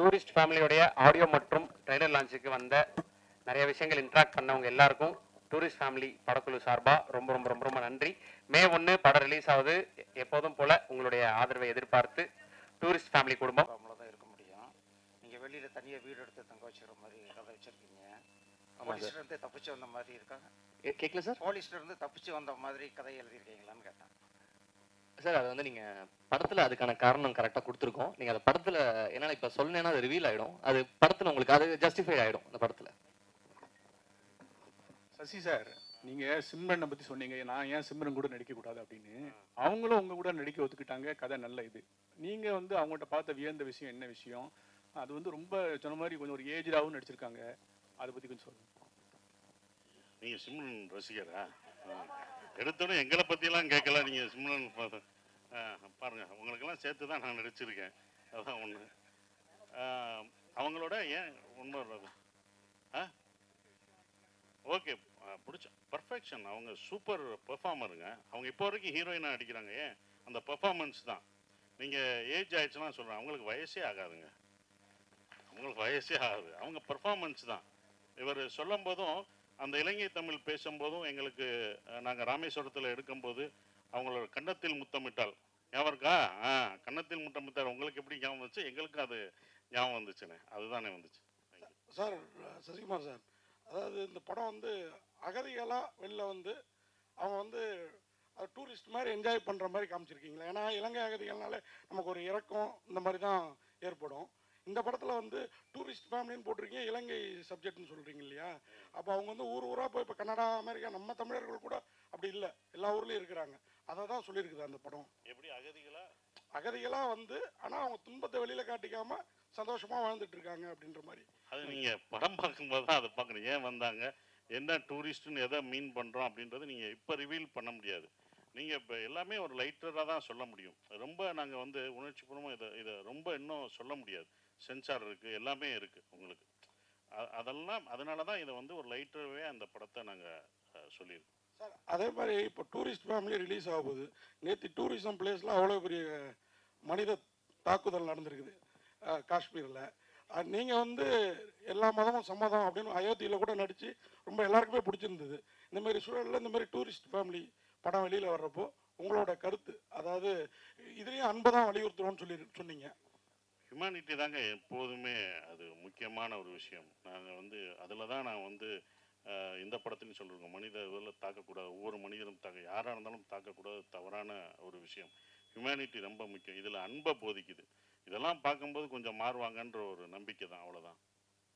Tourist ஃபேமிலியோடைய audio மற்றும் trailer லான்ச்சுக்கு வந்த நிறைய விஷயங்கள் இன்ட்ராக்ட் பண்ணவங்க எல்லாருக்கும் டூரிஸ்ட் ஃபேமிலி படக்குழு சார்பா ரொம்ப ரொம்ப ரொம்ப ரொம்ப நன்றி. மே ஒன்று படம் ரிலீஸ் ஆகுது. எப்போதும் போல உங்களுடைய ஆதரவை எதிர்பார்த்து டூரிஸ்ட் ஃபேமிலி குடும்பம். தான் இருக்க முடியும். நீங்கள் வெளியில் தனியாக வீடு எடுத்து தங்க வச்சுக்கிற மாதிரி கதை வச்சுருக்கீங்க. போலீஸ்லேருந்து தப்பிச்சு வந்த மாதிரி இருக்காங்க. கேட்கல சார்? போலீஸ்லேருந்து தப்பிச்சு வந்த மாதிரி கதை எழுதியிருக்கீங்களான்னு கேட்டேன். சார் அது வந்து நீங்க படத்துல அதுக்கான காரணம் கரெக்டா கொடுத்துருக்கோம். நீங்க அந்த படத்துல என்னால இப்ப சொன்னேன்னா அது ரிவீல் ஆயிடும். அது படத்துல உங்களுக்கு அது ஜஸ்டிஃபை ஆயிடும் அந்த படத்துல. சசி சார் நீங்க சிம்ரனை பத்தி சொன்னீங்க. நான் ஏன் சிம்ரன் கூட நடிக்க கூடாது அப்படின்னு. அவங்களும் உங்க கூட நடிக்க ஒத்துக்கிட்டாங்க. கதை நல்ல இது. நீங்க வந்து அவங்கள்ட்ட பார்த்த வியந்த விஷயம் என்ன விஷயம்? அது வந்து ரொம்ப சொன்ன மாதிரி கொஞ்சம் ஒரு ஏஜ்டாகவும் நடிச்சிருக்காங்க. அதை பத்தி கொஞ்சம் சொல்லுங்க. நீங்க சிம்ரன் ரசிகரா? ஆ. எடுத்தோடனே எங்களை பத்தியெல்லாம் கேட்கல. நீங்க சிம்ரன் பா- பாருங்க உங்களுக்கெல்லாம் சேர்த்து தான் நான் நடிச்சிருக்கேன். அதான் ஒன்று அவங்களோட ஏன் ஒன்றும் அது ஆ? ஓகே பிடிச்ச பர்ஃபெக்ஷன் அவங்க சூப்பர் பெர்ஃபார்மருங்க அவங்க இப்போ வரைக்கும் ஹீரோயினாக அடிக்கிறாங்க ஏன்? அந்த பெர்ஃபார்மன்ஸ் தான். நீங்கள் ஏஜ் ஆயிடுச்சுன்னா சொல்கிறேன் அவங்களுக்கு வயசே ஆகாதுங்க. அவங்களுக்கு வயசே ஆகாது. அவங்க பெர்ஃபார்மன்ஸ் தான். இவர் சொல்லும் போதும் அந்த இலங்கை தமிழ் பேசும்போதும் எங்களுக்கு நாங்கள் ராமேஸ்வரத்தில் எடுக்கும்போது அவங்களோட கன்னத்தில் முத்தமிட்டால். ஞாபகம் இருக்கா? ஆ கன்னத்தில் முத்தமிட்டால் உங்களுக்கு எப்படி ஞாபகம் வந்துச்சு? எங்களுக்கு அது ஞாபகம் வந்துச்சுண்ணே. அதுதானே வந்துச்சு. சார் சசிகுமார் சார் அதாவது இந்த படம் வந்து அகதிகளாக வெளில வந்து அவங்க வந்து அது டூரிஸ்ட் மாதிரி என்ஜாய் பண்ணுற மாதிரி காமிச்சிருக்கீங்களா. ஏன்னா இலங்கை அகதிகள்னாலே நமக்கு ஒரு இறக்கம் இந்த மாதிரி தான் ஏற்படும். இந்த படத்தில் வந்து டூரிஸ்ட் ஃபேமிலின்னு போட்டிருக்கீங்க இலங்கை சப்ஜெக்ட்னு சொல்கிறீங்க இல்லையா? அப்போ அவங்க வந்து ஊர் ஊராக போய் இப்போ கனடா அமெரிக்கா நம்ம தமிழர்கள் கூட அப்படி இல்லை. எல்லா ஊர்லேயும் இருக்கிறாங்க. அதை தான் சொல்லியிருக்குது அந்த படம். எப்படி அகதிகளா? அகதிகளாக வந்து ஆனால் அவங்க துன்பத்தை வெளியில் காட்டிக்காம சந்தோஷமாக வாழ்ந்துட்டு இருக்காங்க அப்படின்ற மாதிரி. அது நீங்கள் படம் பார்க்கும்போது தான் அதை பார்க்கணும். ஏன் வந்தாங்க? என்ன டூரிஸ்ட்டுன்னு எதை மீன் பண்ணுறோம் அப்படின்றது நீங்கள் இப்போ ரிவீல் பண்ண முடியாது. நீங்கள் இப்போ எல்லாமே ஒரு லைட்டராக தான் சொல்ல முடியும். ரொம்ப நாங்கள் வந்து உணர்ச்சிபூர்வமாக இதை இதை ரொம்ப இன்னும் சொல்ல முடியாது. சென்சார் இருக்குது எல்லாமே இருக்குது உங்களுக்கு. அதெல்லாம் அதனால தான் இதை வந்து ஒரு லைட்டராகவே அந்த படத்தை நாங்கள் சொல்லியிருக்கோம். சார் அதே மாதிரி இப்போ டூரிஸ்ட் ஃபேமிலி ரிலீஸ் ஆக போகுது நேற்று டூரிசம் பிளேஸ்லாம் அவ்வளோ பெரிய மனித தாக்குதல் நடந்திருக்குது காஷ்மீரில். நீங்கள் வந்து எல்லா மதமும் சம்மதம் அப்படின்னு அயோத்தியில் கூட நடித்து ரொம்ப எல்லாருக்குமே பிடிச்சிருந்தது. இந்தமாரி சூழலில் இந்தமாரி டூரிஸ்ட் ஃபேமிலி படம் வெளியில் வர்றப்போ உங்களோட கருத்து அதாவது இதுலேயும் அன்பை தான் வலியுறுத்துறோம்னு சொல்லி சொன்னீங்க. ஹியூமனிட்டி தாங்க எப்போதுமே அது முக்கியமான ஒரு விஷயம். நாங்கள் வந்து அதில் தான் நான் வந்து இந்த படத்துலையும் சொல்லியிருக்கோம் மனித இதில் தாக்கக்கூடாது. ஒவ்வொரு மனிதனும் தாக்க யாராக இருந்தாலும் தாக்கக்கூடாது. தவறான ஒரு விஷயம். ஹியூமனிட்டி ரொம்ப முக்கியம். இதில் அன்பை போதிக்குது. இதெல்லாம் பார்க்கும்போது கொஞ்சம் மாறுவாங்கன்ற ஒரு நம்பிக்கை தான். அவ்வளோதான்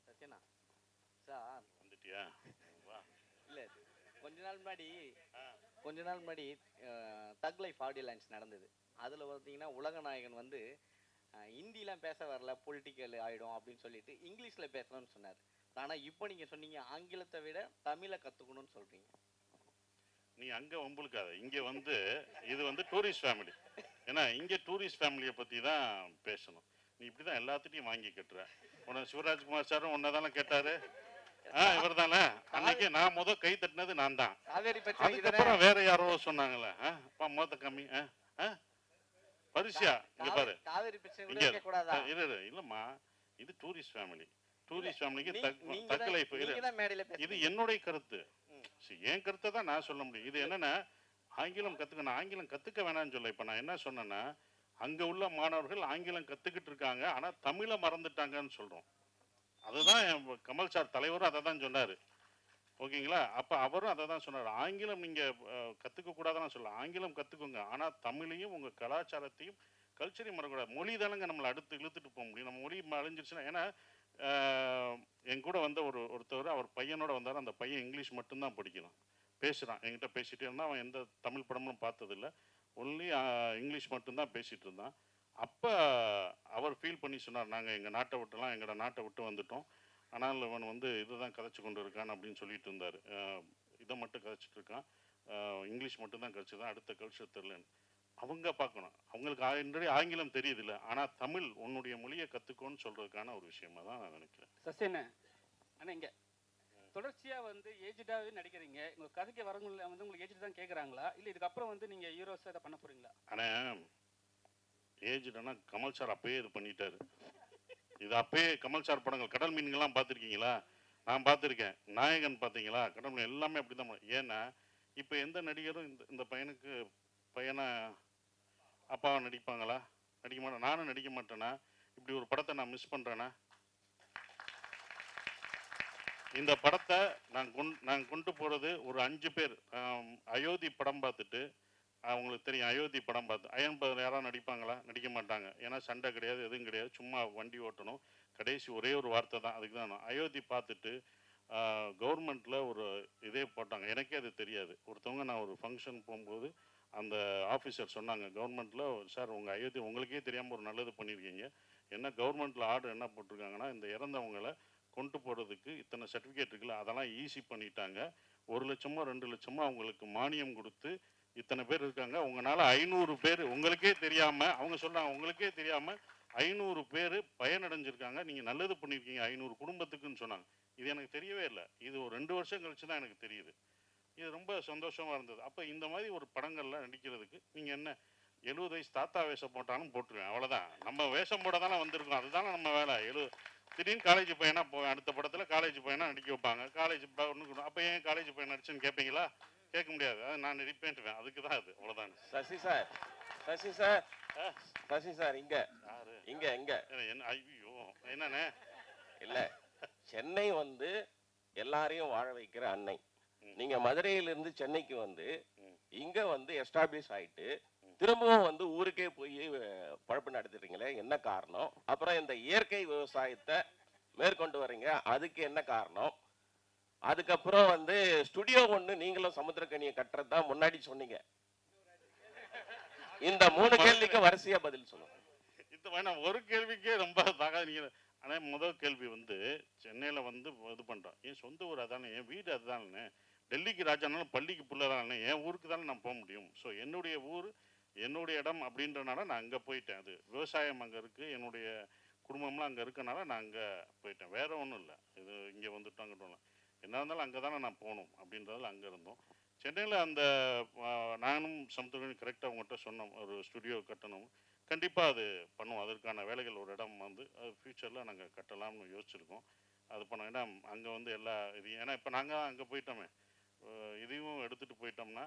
சத்யனா சார். வந்துட்டியா? வா. இல்ல கொஞ்ச நாள் முன்னாடி கொஞ்ச நாள் முன்னாடி தக் லைஃப் ஆடியோ லான்ச் நடந்தது. அதுல பார்த்தீங்கன்னா உலகநாயகன் வந்து ஹிந்திலாம் பேச வரல. பொலிட்டிக்கல் ஆயிடும் அப்படின்னு சொல்லிட்டு இங்கிலீஷ்ல பேசணும்னு சொன்னார். ஆனா இப்போ நீங்க சொன்னீங்க ஆங்கிலத்தை விட தமிழை கத்துக்கணும்னு சொல்றீங்க. நீ அங்கே வம்புழுக்காத இங்கே வந்து இது வந்து டூரிஸ்ட் ஃபேமிலி ஏன்னா இங்கே டூரிஸ்ட் ஃபேமிலியை பற்றி தான் பேசணும். நீ இப்படி தான் எல்லாத்துட்டையும் வாங்கி கட்டுற. உன்னை சிவராஜ்குமார் சாரும் உன்னை தானே கேட்டாரு? ஆ இவர் தானே அன்னைக்கு நான் முத கை தட்டினது நான் தான். அதுக்கப்புறம் வேற யாரோ சொன்னாங்களே ஆ மொத்த கம்மி ஆ ஆ? பரிசியா இங்க பாரு. இங்க இரு. இல்லம்மா இது டூரிஸ்ட் ஃபேமிலி டூரிஸ்ட் ஃபேமிலிக்கு லைஃப் இது என்னுடைய கருத்து. என் கருத்தை தான் நான் சொல்ல முடியும். இது என்னன்னா ஆங்கிலம் கத்துக்கணும் ஆங்கிலம் கத்துக்க வேணாம்னு சொல்ல இப்ப நான் என்ன சொன்னேன்னா அங்க உள்ள மாணவர்கள் ஆங்கிலம் கத்துக்கிட்டு இருக்காங்க ஆனா தமிழை மறந்துட்டாங்கன்னு சொல்றோம். அதுதான் கமல் சார் தலைவரும் அதை தான் சொன்னாரு. ஓகேங்களா? அப்ப அவரும் அதை தான் சொன்னார். ஆங்கிலம் கத்துக்க கூடாதுன்னு சொல்ல ஆங்கிலம் கத்துக்கோங்க. ஆனா தமிழையும் உங்க கலாச்சாரத்தையும் கல்ச்சரையும் மறக்கக்கூடாது மொழி தானங்க நம்மளை அடுத்து இழுத்துட்டு போக முடியும். நம்ம மொழி அழிஞ்சிருச்சுன்னா ஏன்னா என் கூட வந்த ஒரு ஒருத்தவர் அவர் பையனோட வந்தார். அந்த பையன் இங்கிலீஷ் மட்டும்தான் படிக்கிறான். பேசுகிறான் என்கிட்ட பேசிகிட்டே இருந்தான். அவன் எந்த தமிழ் படமும் பார்த்ததில்ல. ஒன்லி இங்கிலீஷ் மட்டும்தான் பேசிகிட்டு இருந்தான். அப்போ அவர் ஃபீல் பண்ணி சொன்னார் நாங்கள் எங்கள் நாட்டை விட்டுலாம் எங்களோட நாட்டை விட்டு வந்துட்டோம். ஆனால் இவன் வந்து இதுதான் கதைச்சு கொண்டு இருக்கான் அப்படின்னு சொல்லிட்டு இருந்தார். இதை மட்டும் கதைச்சிட்டு இருக்கான். இங்கிலீஷ் மட்டும்தான் கதைச்சுதான் அடுத்த கல்ச்சர் தெரிலன்னு அவங்க பார்க்கணும். அவங்களுக்கு ஆல்ரெடி ஆங்கிலம் தெரியுதுல்ல. ஆனால் தமிழ் உன்னுடைய மொழியை கற்றுக்கோன்னு சொல்கிறதுக்கான ஒரு விஷயமா தான் நான் நினைக்கிறேன். சஸ்டேன அண்ணா இங்க. தொடர்ச்சியா வந்து ஏஜ்டாவே நடிக்கிறீங்க. உங்க கதைக்கு வரவங்க வந்து உங்களுக்கு ஏஜ் தான் கேக்குறாங்களா? இல்ல இதுக்கப்புறம் வந்து நீங்க ஹீரோஸா இதை பண்ண போறீங்களா? ஆனால் ஏஜ்டுனா கமல் சார் அப்பயே இது பண்ணிட்டாரு. இது அப்பயே கமல் சார் படங்கள் கடல் மீன்கள்லாம் பார்த்துருக்கீங்களா? நான் பார்த்துருக்கேன். நாயகன் பார்த்தீங்களா? கடல் மீன் எல்லாமே அப்படி தான் ஏன்னா இப்போ எந்த நடிகரும் இந்த இந்த பையனுக்கு பையனை அப்பாவை நடிப்பாங்களா? நடிக்க மாட்டேன். நானும் நடிக்க மாட்டேனா? இப்படி ஒரு படத்தை நான் மிஸ் பண்ணுறேனா இந்த படத்தை நான் கொண் நான் கொண்டு போகிறது ஒரு அஞ்சு பேர். அயோத்தி படம் பார்த்துட்டு அவங்களுக்கு தெரியும் அயோத்தி படம் பார்த்து அயன் பதில் யாராவது நடிப்பாங்களா? நடிக்க மாட்டாங்க. ஏன்னா சண்டை கிடையாது எதுவும் கிடையாது. சும்மா வண்டி ஓட்டணும். கடைசி ஒரே ஒரு வார்த்தை தான். அதுக்கு தான் அயோத்தி பார்த்துட்டு கவர்மெண்ட்டில் ஒரு இதே போட்டாங்க. எனக்கே அது தெரியாது. ஒருத்தவங்க நான் ஒரு ஃபங்க்ஷன் போகும்போது அந்த ஆஃபீஸர் சொன்னாங்க கவர்மெண்ட்டில் சார் உங்கள் அயோத்தி உங்களுக்கே தெரியாமல் ஒரு நல்லது பண்ணியிருக்கீங்க என்ன கவர்மெண்ட்டில் ஆர்டர் என்ன போட்டிருக்காங்கன்னா இந்த இறந்தவங்களை கொண்டு போகிறதுக்கு இத்தனை சர்டிஃபிகேட் இருக்குல்ல அதெல்லாம் ஈஸி பண்ணிட்டாங்க. ஒரு லட்சமோ ரெண்டு லட்சமோ அவங்களுக்கு மானியம் கொடுத்து இத்தனை பேர் இருக்காங்க. உங்களால் ஐநூறு பேர் உங்களுக்கே தெரியாமல் அவங்க சொல்கிறாங்க உங்களுக்கே தெரியாமல் ஐநூறு பேர் பயனடைஞ்சிருக்காங்க. நீங்கள் நல்லது பண்ணியிருக்கீங்க ஐநூறு குடும்பத்துக்குன்னு சொன்னாங்க. இது எனக்கு தெரியவே இல்லை. இது ஒரு ரெண்டு வருஷம் கழிச்சு தான் எனக்கு தெரியுது. இது ரொம்ப சந்தோஷமாக இருந்தது. அப்போ இந்த மாதிரி ஒரு படங்கள்லாம் நடிக்கிறதுக்கு நீங்கள் என்ன எழுபது வயசு தாத்தா வேஷம் போட்டாலும் போட்டுருவேன் அவ்வளோதான் நம்ம வேஷம் போட தானே வந்திருக்கோம் அதுதானே நம்ம வேலை. எழு திடீர்னு காலேஜ் பையனா போவேன் அடுத்த படத்தில் காலேஜ் பையனா நடிக்க வைப்பாங்க. காலேஜ் ஒன்று அப்போ ஏன் காலேஜ் பையன் நடிச்சுன்னு கேட்பீங்களா கேட்க முடியாது. அது நான் நடிப்பேன்ட்டுவேன் அதுக்கு தான் அது. அவ்வளோதான் Sasi sir. Sasi sir. Sasi sir இங்க. யாரு? இங்க இங்க. என்ன ஐயோ என்னண்ணே? இல்ல சென்னை வந்து எல்லாரையும் வாழ வைக்கிற அன்னை. நீங்க மதுரையிலிருந்து சென்னைக்கு வந்து இங்க வந்து எஸ்டாப்ளிஷ் ஆயிட்டு திரும்பவும் வந்து ஊருக்கே போய் பழப்பு நடத்துறீங்களே என்ன காரணம்? அப்புறம் இந்த இயற்கை விவசாயத்தை மேற்கொண்டு வர்றீங்க அதுக்கு என்ன காரணம்? அதுக்கப்புறம் வந்து ஸ்டுடியோ ஒன்று நீங்களும் சமுத்திரக்கனியை கட்டுறது தான் முன்னாடி சொன்னீங்க. இந்த மூணு கேள்விக்கு வரிசையா பதில் சொல்லுங்க. இது வேணாம் ஒரு கேள்விக்கே ரொம்ப நீங்கள் ஆனால் முதல் கேள்வி வந்து சென்னையில் வந்து இது பண்ணுறோம் என் சொந்த ஊர் அதானே என் வீடு அதுதானே டெல்லிக்கு ராஜானாலும் பள்ளிக்கு புள்ள தானே என் ஊருக்கு தானே நான் போக முடியும். ஸோ என்னுடைய ஊர் என்னுடைய இடம் அப்படின்றனால நான் அங்கே போயிட்டேன். அது விவசாயம் அங்கே இருக்குது என்னுடைய குடும்பம்லாம் அங்கே இருக்கனால நான் அங்கே போயிட்டேன். வேற ஒன்றும் இல்லை. இது இங்கே வந்துட்டோம் அங்கிட்டு என்ன இருந்தாலும் அங்கே தானே நான் போகணும் அப்படின்றதில் அங்கே இருந்தோம். சென்னையில் அந்த நானும் சமுத்திரம் கரெக்டாக அவங்ககிட்ட சொன்னோம். ஒரு ஸ்டுடியோ கட்டணும். கண்டிப்பாக அது பண்ணுவோம். அதற்கான வேலைகள் ஒரு இடம் வந்து அது ஃப்யூச்சரில் நாங்கள் கட்டலாம்னு யோசிச்சிருக்கோம். அது பண்ணோம். ஏன்னா அங்கே வந்து எல்லா இது ஏன்னா இப்போ நாங்கள் அங்கே போயிட்டோமே. இதையும் எடுத்துகிட்டு போயிட்டோம்னா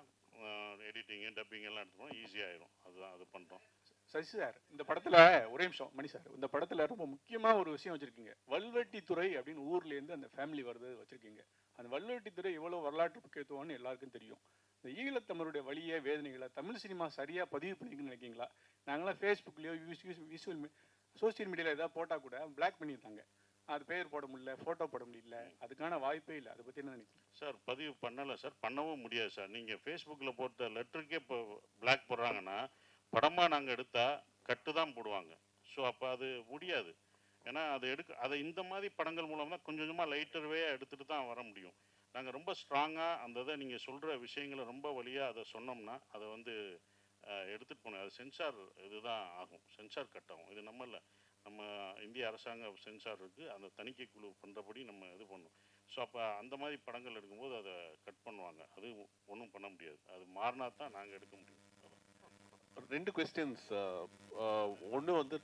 எடிட்டிங்கு டப்பிங் எல்லாம் எடுத்துட்டோம் ஈஸியாகிடும் அதுதான் அது பண்ணுறோம் சசி சார் இந்த படத்தில் ஒரே நிமிஷம் மணி சார் இந்த படத்தில் ரொம்ப முக்கியமாக ஒரு விஷயம் வச்சுருக்கீங்க. வல்வெட்டித்துறை அப்படின்னு ஊர்லேருந்து அந்த ஃபேமிலி வருது வச்சுருக்கீங்க. அந்த வல்வெட்டித்துறை எவ்வளோ வரலாற்று முக்கியத்துவம்னு எல்லாருக்கும் தெரியும். இந்த ஈழத்தமிழருடைய வழியை வேதனைகளை தமிழ் சினிமா சரியாக பதிவு பண்ணிக்கணும்னு நினைக்கிங்களா நாங்களாம் ஃபேஸ்புக்லயோ விஷுவல் சோசியல் மீடியாவில் ஏதாவது போட்டால் கூட பிளாக் பண்ணியிருந்தாங்க அது பேர் போட முடியல போட்டோ போட முடியல. அதுக்கான வாய்ப்பே இல்லை. அதை பத்தி என்ன நினைக்கிறீங்க? சார் பதிவு பண்ணலை சார். பண்ணவும் முடியாது சார். நீங்கள் ஃபேஸ்புக்கில் போட்ட லெட்டருக்கே இப்போ பிளாக் போடுறாங்கன்னா படமாக நாங்கள் எடுத்தால் கட்டு தான் போடுவாங்க. ஸோ அப்போ அது முடியாது. ஏன்னா அது எடுக்க அதை இந்த மாதிரி படங்கள் மூலம் தான் கொஞ்சம் கொஞ்சமாக லைட்டர்வே எடுத்துகிட்டு தான் வர முடியும். நாங்கள் ரொம்ப ஸ்ட்ராங்காக அந்த இதை நீங்கள் சொல்கிற விஷயங்களை ரொம்ப வழியாக அதை சொன்னோம்னா அதை வந்து எடுத்துகிட்டு போனோம் அது சென்சார் இதுதான் ஆகும். சென்சார் கட் ஆகும். இது நம்ம இல்லை. நம்ம இந்திய அரசாங்க சென்சார் இருக்குது அந்த தணிக்கை குழு பண்ணுறபடி நம்ம இது பண்ணணும் ஸோ அப்போ அந்த மாதிரி படங்கள் எடுக்கும்போது அதை கட் பண்ணுவாங்க. அது ஒன்றும் பண்ண முடியாது. அது மாறினா தான் நாங்கள் எடுக்க முடியும். ரெண்டு கொஸ்டின்ஸ் ஒன்று வந்து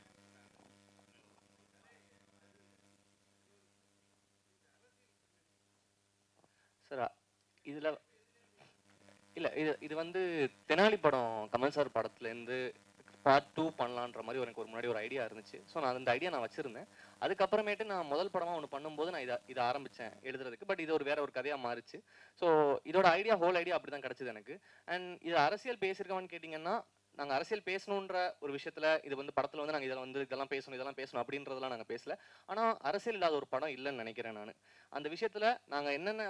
சார் இதில் இல்லை இது இது வந்து தெனாலி படம் கமல் சார் படத்துலேருந்து பார்ட் டூ பண்ணலான்ற மாதிரி எனக்கு ஒரு முன்னாடி ஒரு ஐடியா இருந்துச்சு. ஸோ நான் அந்த ஐடியா நான் வச்சிருந்தேன். அதுக்கப்புறமேட்டு நான் முதல் படமாக ஒன்று பண்ணும்போது நான் இதை இதை ஆரம்பித்தேன் எழுதுறதுக்கு. பட் இது ஒரு வேற ஒரு கதையாக மாறிச்சு. ஸோ இதோட ஐடியா ஹோல் ஐடியா அப்படி தான் கிடச்சிது எனக்கு. அண்ட் இது அரசியல் பேசியிருக்கவன்னு கேட்டிங்கன்னா நாங்கள் அரசியல் பேசணுன்ற ஒரு விஷயத்தில் இது வந்து படத்தில் வந்து நாங்கள் இதில் வந்து இதெல்லாம் பேசணும் இதெல்லாம் பேசணும் அப்படின்றதெல்லாம் நாங்கள் பேசல. ஆனால் அரசியல் இல்லாத ஒரு படம் இல்லைன்னு நினைக்கிறேன் நான். அந்த விஷயத்தில் நாங்கள் என்னென்ன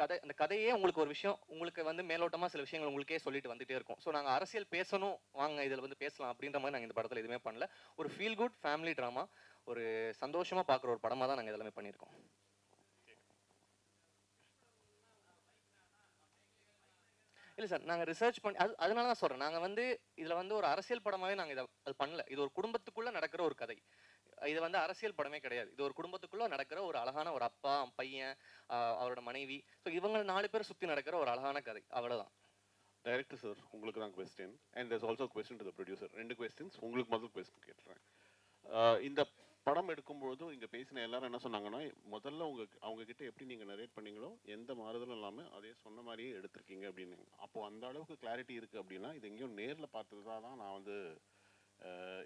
கதை அந்த கதையே உங்களுக்கு ஒரு விஷயம் உங்களுக்கு வந்து மேலோட்டமாக சில விஷயங்கள் உங்களுக்கே சொல்லிட்டு வந்துட்டே இருக்கும். ஸோ நாங்கள் அரசியல் பேசணும் வாங்க இதில் வந்து பேசலாம் அப்படின்ற மாதிரி நாங்கள் இந்த படத்தில் எதுவுமே பண்ணல. ஒரு ஃபீல் குட் ஃபேமிலி ட்ராமா ஒரு சந்தோஷமாக பார்க்குற ஒரு படமாக தான் நாங்கள் எல்லாமே பண்ணியிருக்கோம். இல்லை சார் நாங்கள் ரிசர்ச் பண்ணி அது அதனால தான் சொல்கிறேன் நாங்கள் வந்து இதில் வந்து ஒரு அரசியல் படமாகவே நாங்கள் இதை அது பண்ணல. இது ஒரு குடும்பத்துக்குள்ளே நடக்கிற ஒரு கதை. இது வந்து அரசியல் படமே கிடையாது. இது ஒரு குடும்பத்துக்குள்ள நடக்கிற ஒரு அழகான ஒரு அப்பா பையன் அவரோட மனைவி. ஸோ இவங்க நாலு பேர் சுற்றி நடக்கிற ஒரு அழகான கதை. அவ்வளோதான் டைரக்டர் சார் உங்களுக்கு தான் question and there's also question to the producer ரெண்டு கொஸ்டின்ஸ் உங்களுக்கு முதல் கொஸ்டின் கேட்டுறேன். இந்த படம் எடுக்கும்பொழுதும் இங்கே பேசின எல்லாரும் என்ன சொன்னாங்கன்னா முதல்ல உங்க அவங்க கிட்ட எப்படி நீங்கள் நரேட் பண்ணீங்களோ எந்த மாறுதலும் இல்லாமல் அதே சொன்ன மாதிரியே எடுத்திருக்கீங்க அப்படின்னு. அப்போ அந்த அளவுக்கு கிளாரிட்டி இருக்குது அப்படின்னா இது எங்கேயும் நேரில் பார்த்தது தான் நான் வந்து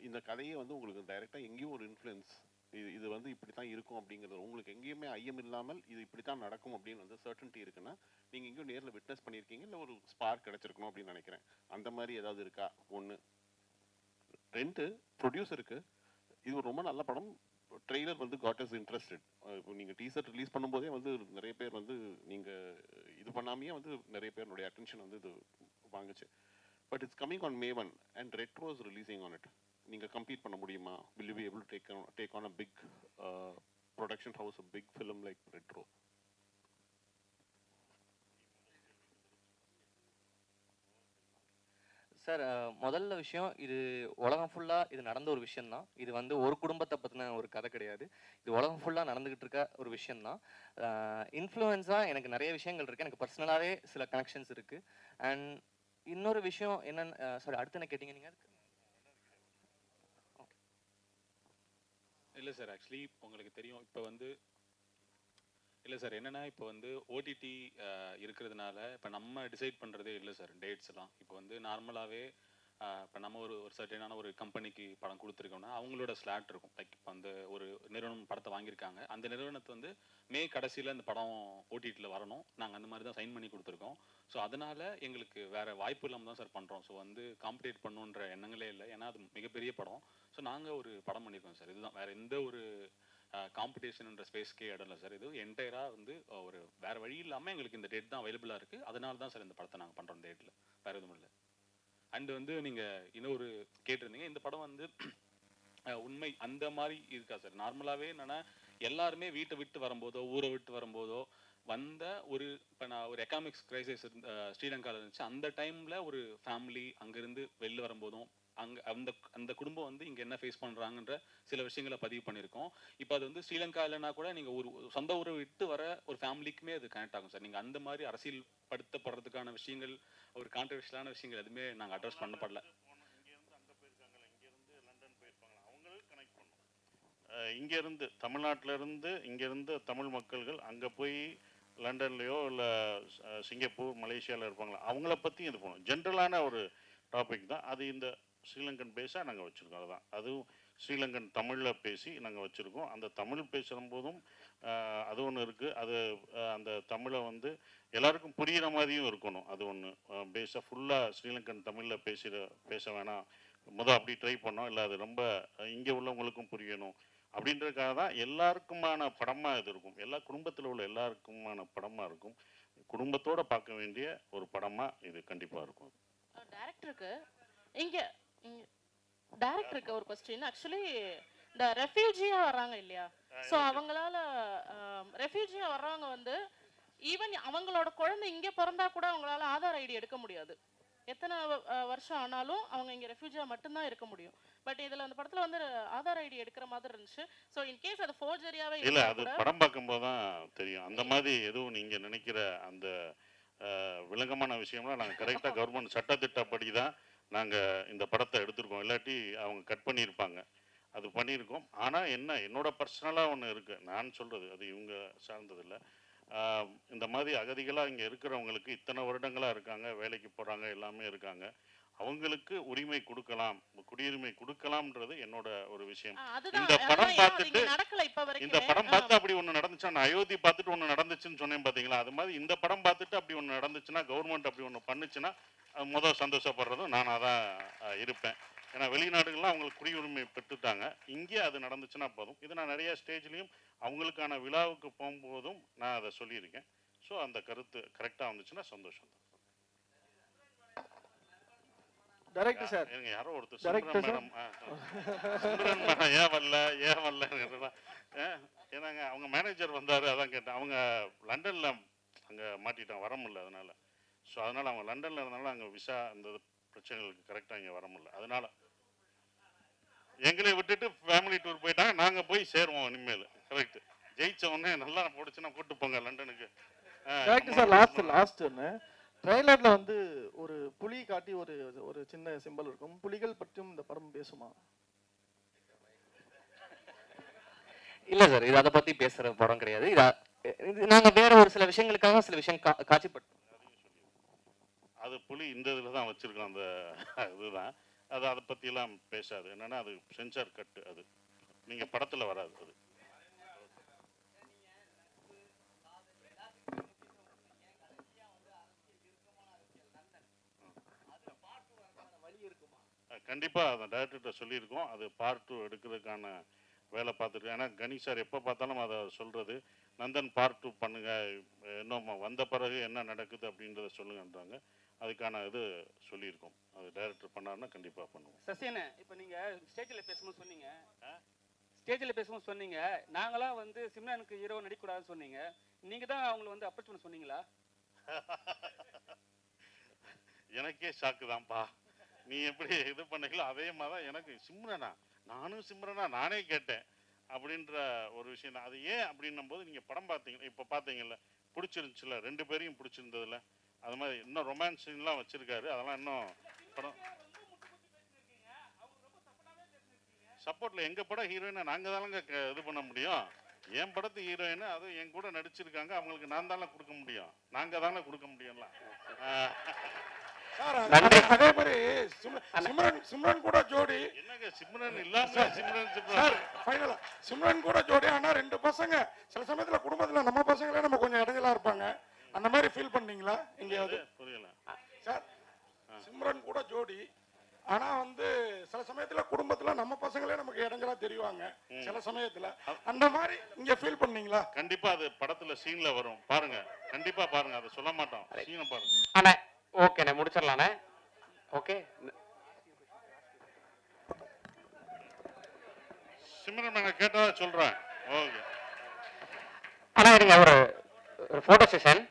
இந்த கதையை வந்து உங்களுக்கு டைரெக்டாக எங்கேயும் ஒரு இன்ஃப்ளூயன்ஸ் இது இது வந்து இப்படி தான் இருக்கும் அப்படிங்கிறது. உங்களுக்கு எங்கேயுமே ஐயம் இல்லாமல் இது இப்படி தான் நடக்கும் அப்படின்னு வந்து சர்டன்ட்டி இருக்குன்னா நீங்கள் எங்கேயும் நேரில் விட்னஸ் பண்ணியிருக்கீங்க இல்லை ஒரு ஸ்பார்க் கிடச்சிருக்கணும் அப்படின்னு நினைக்கிறேன். அந்த மாதிரி ஏதாவது இருக்கா? ஒன்று ரெண்டு ப்ரொடியூசருக்கு இது ஒரு ரொம்ப நல்ல படம். ட்ரெய்லர் வந்து காட் இஸ் இன்ட்ரெஸ்டட் இப்போ நீங்கள் டீசர் ரிலீஸ் பண்ணும்போதே வந்து நிறைய பேர் வந்து நீங்கள் இது பண்ணாமையே வந்து நிறைய பேருடைய அட்டென்ஷன் வந்து இது வாங்குச்சு. But it's coming on May one and Retro is releasing on it நீங்கள் கம்ப்ளீட் பண்ண முடியுமா? Will be able take take on a big production house a big film like Retro sir முதல்ல விஷயம் இது உலகம் ஃபுல்லாக இது நடந்த ஒரு விஷயந்தான் இது வந்து ஒரு குடும்பத்தை பற்றின ஒரு கதை கிடையாது. இது உலகம் ஃபுல்லாக நடந்துக்கிட்டு இருக்க ஒரு விஷயந்தான் இன்ஃப்ளூயன்ஸாக எனக்கு நிறைய விஷயங்கள் இருக்குது எனக்கு பர்சனலாகவே சில கனெக்ஷன்ஸ் இருக்குது அண்ட் இன்னொரு விஷயம் என்னென்னு சாரி அடுத்து என்ன கேட்டிங்க நீங்கள் இல்லை சார் ஆக்சுவலி உங்களுக்கு தெரியும். இப்போ வந்து இல்லை சார் என்னென்னா இப்போ வந்து ஓடிடி இருக்கிறதுனால இப்போ நம்ம டிசைட் பண்ணுறதே இல்லை சார் டேட்ஸ் எல்லாம். இப்போ வந்து நார்மலாகவே இப்போ நம்ம ஒரு ஒரு சர்டனான ஒரு கம்பெனிக்கு படம் கொடுத்துருக்கோம்னா அவங்களோட ஸ்லாட் இருக்கும். லைக் இப்போ அந்த ஒரு நிறுவனம் படத்தை வாங்கியிருக்காங்க. அந்த நிறுவனத்தை வந்து மே கடைசியில் இந்த படம் ஓடிடியில் வரணும். நாங்கள் அந்த மாதிரி தான் சைன் பண்ணி கொடுத்துருக்கோம். ஸோ அதனால் எங்களுக்கு வேறு வாய்ப்பு இல்லாமல் தான் சார் பண்ணுறோம் ஸோ வந்து காம்படேட் பண்ணுன்ற எண்ணங்களே இல்லை. ஏன்னா அது மிகப்பெரிய படம். ஸோ நாங்கள் ஒரு படம் பண்ணியிருக்கோம் சார். இதுதான். வேறு எந்த ஒரு காம்படிஷன்ன்ற ஸ்பேஸ்க்கே இடம் இல்லை சார். இது என்டையராக வந்து ஒரு வேறு வழி இல்லாமல் எங்களுக்கு இந்த டேட் தான் அவைலபிளாக இருக்குது அதனால தான் சார் இந்த படத்தை நாங்கள் பண்ணுறோம் டேட்டில் வேறு எதுவும் இல்லை. அண்டு வந்து நீங்கள் இன்னொரு கேட்டிருந்தீங்க இந்த படம் வந்து உண்மை அந்த மாதிரி இருக்கா சார்? நார்மலாகவே என்னென்னா எல்லாருமே வீட்டை விட்டு வரும்போதோ ஊரை விட்டு வரும்போதோ வந்த ஒரு இப்போ நான் ஒரு எக்கனாமிக்ஸ் கிரைசிஸ் ஸ்ரீலங்காவில் இருந்துச்சு. அந்த டைமில் ஒரு ஃபேமிலி அங்கேருந்து வெளில வரும்போதும் அங்கே அந்த அந்த குடும்பம் வந்து இங்கே என்ன ஃபேஸ் பண்ணுறாங்கன்ற சில விஷயங்களை பதிவு பண்ணியிருக்கோம். இப்போ அது வந்து ஸ்ரீலங்கா இல்லைனா கூட நீங்கள் ஒரு சொந்த ஊரை விட்டு வர ஒரு ஃபேமிலிக்குமே அது கனெக்ட் ஆகும் சார். நீங்கள் அந்த மாதிரி அரசியல் படுத்தப்படுறதுக்கான விஷயங்கள் ஒரு கான்ட்ரவர்ஷியலான விஷயங்கள் எதுவுமே நாங்கள் அட்ரஸ் பண்ணப்படல. அஹ் இங்க இருந்து தமிழ்நாட்டுல இருந்து இங்க இருந்து தமிழ் மக்கள்கள் அங்க போய் லண்டன்லயோ இல்ல சிங்கப்பூர் மலேசியால இருப்பாங்களா? அவங்கள பத்தி இது பண்ணும். ஜென்ரலான ஒரு டாபிக் தான். அது இந்த ஸ்ரீலங்கன் பேஸாக நாங்கள் வச்சுருக்கோம் அதுதான் அதுவும் ஸ்ரீலங்கன் தமிழில் பேசி நாங்கள் வச்சுருக்கோம். அந்த தமிழ் பேசுற போதும் அது ஒன்று இருக்குது அது அந்த தமிழை வந்து எல்லாருக்கும் புரியிற மாதிரியும் இருக்கணும். அது ஒன்று பேஸாக ஃபுல்லாக ஸ்ரீலங்கன் தமிழில் பேசுகிற பேச வேணாம். முத அப்படி ட்ரை பண்ணோம். இல்லை அது ரொம்ப இங்கே உள்ளவங்களுக்கும் புரியணும். அப்படின்றதுக்காக தான் எல்லாருக்குமான படமாக இது இருக்கும். எல்லா குடும்பத்தில் உள்ள எல்லாருக்குமான படமாக இருக்கும். குடும்பத்தோடு பார்க்க வேண்டிய ஒரு படமாக இது கண்டிப்பாக இருக்கும். டேரக்டருக்கு இங்கே டேரக்டருக்கு ஒரு கொஸ்டின் ஆக்சுவலி இந்த ரெஃப்யூஜியா வர்றாங்க இல்லையா? ஸோ அவங்களால ரெஃப்யூஜியா வர்றவங்க வந்து ஈவன் அவங்களோட குழந்தை இங்க பிறந்தா கூட அவங்களால ஆதார் ஐடி எடுக்க முடியாது. எத்தனை வருஷம் ஆனாலும் அவங்க இங்க ரெஃப்யூஜியா மட்டும்தான் இருக்க முடியும். பட் இதுல அந்த படத்துல வந்து ஆதார் ஐடி எடுக்கிற மாதிரி இருந்துச்சு. ஸோ இன் கேஸ் அது ஃபோர்ஜரியாவே இல்லை அது படம் பார்க்கும்போது தான் தெரியும். அந்த மாதிரி எதுவும் நீங்கள் நினைக்கிற அந்த விளங்கமான விஷயம்லாம் நாங்கள் கரெக்டாக கவர்மெண்ட் சட்டத்திட்டப்படி தான் நாங்கள் இந்த படத்தை எடுத்திருக்கோம். இல்லாட்டி அவங்க கட் பண்ணியிருப்பாங்க. அது பண்ணியிருக்கோம். ஆனால் என்ன என்னோட பர்சனலாக ஒன்று இருக்குது நான் சொல்கிறது அது இவங்க சார்ந்ததில்லை. இந்த மாதிரி அகதிகளாக இங்கே இருக்கிறவங்களுக்கு இத்தனை வருடங்களாக இருக்காங்க வேலைக்கு போகிறாங்க எல்லாமே இருக்காங்க. அவங்களுக்கு உரிமை கொடுக்கலாம் குடியுரிமை கொடுக்கலாம்ன்றது என்னோட ஒரு விஷயம். இந்த படம் பார்த்துட்டு இந்த படம் பார்த்து அப்படி ஒன்று நடந்துச்சா நான் அயோத்தி பார்த்துட்டு ஒன்று நடந்துச்சுன்னு சொன்னேன் பார்த்தீங்களா அது மாதிரி இந்த படம் பார்த்துட்டு அப்படி ஒன்று நடந்துச்சுன்னா கவர்மெண்ட் அப்படி ஒன்று பண்ணுச்சுன்னா முதல் சந்தோஷப்படுறதும் நானாக தான் இருப்பேன். ஏன்னா வெளிநாடுகள்லாம் அவங்களுக்கு குடியுரிமை பெற்றுட்டாங்க. இங்கே அது நடந்துச்சுன்னா போதும். இது நான் நிறைய ஸ்டேஜ்லேயும் அவங்களுக்கான விழாவுக்கு போகும்போதும் நான் அதை சொல்லியிருக்கேன். ஸோ அந்த கருத்து கரெக்டாக வந்துச்சுன்னா சந்தோஷம் தான். டைரக்டர் சார் இருங்க யாரோ ஒருத்தர் sir. மேடம் சிம்ரன் மேடம் ஏன் வரல ஏன் வரல ஏன்னாங்க அவங்க மேனேஜர் வந்தார் அதான் கேட்டேன். அவங்க லண்டனில் அங்கே மாட்டிட்டாங்க வர முடியல அதனால. ஸோ அதனால அவங்க லண்டனில் இருந்தனால அங்கே விசா அந்த பிரச்சனைகளுக்கு கரெக்டாக இங்கே வர முடியல. அதனால எங்களை விட்டுட்டு ஃபேமிலி டூர் போயிட்டாங்க. நாங்கள் போய் சேருவோம் இனிமேல். கரெக்ட் ஜெயிச்ச உடனே நல்லா போட்டுச்சுன்னா கூட்டு போங்க லண்டனுக்கு. ஆ, டைரக்டர் சார் லாஸ்ட் லாஸ்ட் ஒன்று ட்ரெய்லரில் வந்து ஒரு புலி காட்டி ஒரு ஒரு சின்ன சிம்பல் இருக்கும். புலிகள் பற்றியும் இந்த படம் பேசுமா? இல்ல சார் இது அதை பத்தி பேசுற படம் கிடையாது. இது அ- இது நாங்க வேற ஒரு சில விஷயங்களுக்காக சில விஷயம் கா- காட்சிப்பட்டு அது புலி இந்த இதில் தான் வச்சுருக்கோம் அந்த இதுதான். அது அதை பற்றிலாம் பேசாது. என்னென்னா அது சென்சார் கட்டு அது. நீங்கள் படத்தில் வராது அது. கண்டிப்பாக அந்த டைரக்டர்கிட்ட சொல்லியிருக்கோம். அது பார்ட் டூ எடுக்கிறதுக்கான வேலை பார்த்துருக்கோம் ஏன்னா கணி சார் எப்போ பார்த்தாலும் அதை சொல்கிறது நந்தன் பார்ட் டூ பண்ணுங்கள் இன்னும் வந்த பிறகு என்ன நடக்குது? அப்படின்றத சொல்லுங்கன்றாங்க. அதுக்கான இது சொல்லியிருக்கோம். அது டைரக்டர் பண்ணாருன்னா கண்டிப்பாக பண்ணுவோம். சசியனே இப்போ நீங்க ஸ்டேஜில் பேசும்போது சொன்னீங்க. ஸ்டேஜில் பேசும்போது சொன்னீங்க. நாங்களாம் வந்து சிம்ரனுக்கு ஹீரோ நடிக்கக்கூடாதுன்னு சொன்னீங்க. நீங்க தான் அவங்களை வந்து அப்ரோச் பண்ண சொன்னீங்களா? எனக்கே ஷாக்கு தான்ப்பா. நீ எப்படி இது பண்ணீங்களோ அதே மாதிரி தான் எனக்கு சிம்ரனா. நானும் சிம்ரனா நானே கேட்டேன். அப்படின்ற ஒரு விஷயம் தான். அது ஏன் அப்படின்னும் போது நீங்கள் படம் பார்த்தீங்க இப்போ பார்த்தீங்கல்ல பிடிச்சிருந்துச்சுல ரெண்டு பேரையும் பிடிச்சிருந்ததுல அது மாதிரி இன்னும் ரொமான்ஸ் சீன்லாம் வச்சுருக்காரு. அதெல்லாம் இன்னும் படம் சப்போர்ட்டில் எங்கள் படம் ஹீரோயினை நாங்கள் தானங்க க- இது பண்ண முடியும்? என் படத்து ஹீரோயின் அது என் கூட நடிச்சிருக்காங்க. அவங்களுக்கு நான் தானே கொடுக்க முடியும்? நாங்கள் தானே கொடுக்க முடியும்ல? அதே- மாதிரி சிம்ர- சிம்ரன் சிம்ரன் கூட ஜோடி. என்னங்க சிம்ரன் இல்லாம சிம்ரன் சார் சிம்ரன் ஃபைனலா சிம்ரன் கூட ஜோடி ஆனா ரெண்டு பசங்க சில சமயத்துல குடும்பத்துல நம்ம பசங்களே நம்ம கொஞ்சம் இடைஞ்சலா இருப்பாங்க அந்த மாதிரி ஃபீல் பண்ணீங்களா எங்கேயாவது புரியல சார் சிம்ரன் கூட ஜோடி ஆனா வந்து சில சமயத்துல குடும்பத்துல நம்ம பசங்களே நமக்கு இடைஞ்சலா தெரிவாங்க சில சமயத்துல அந்த மாதிரி இங்க ஃபீல் பண்ணீங்களா கண்டிப்பா அது படத்துல சீன்ல வரும். பாருங்க. கண்டிப்பா பாருங்க. அதை சொல்ல மாட்டோம். சீனை பாருங்க. அண்ணே ஓகேண்ணே முடிச்சிடலாண்ணே. ஓகே சிம்ரன் நான் கேட்டதா சொல்றேன். ஓகே. அண்ணா இருங்க ஒரு ஒரு ஃபோட்டோ செஷன்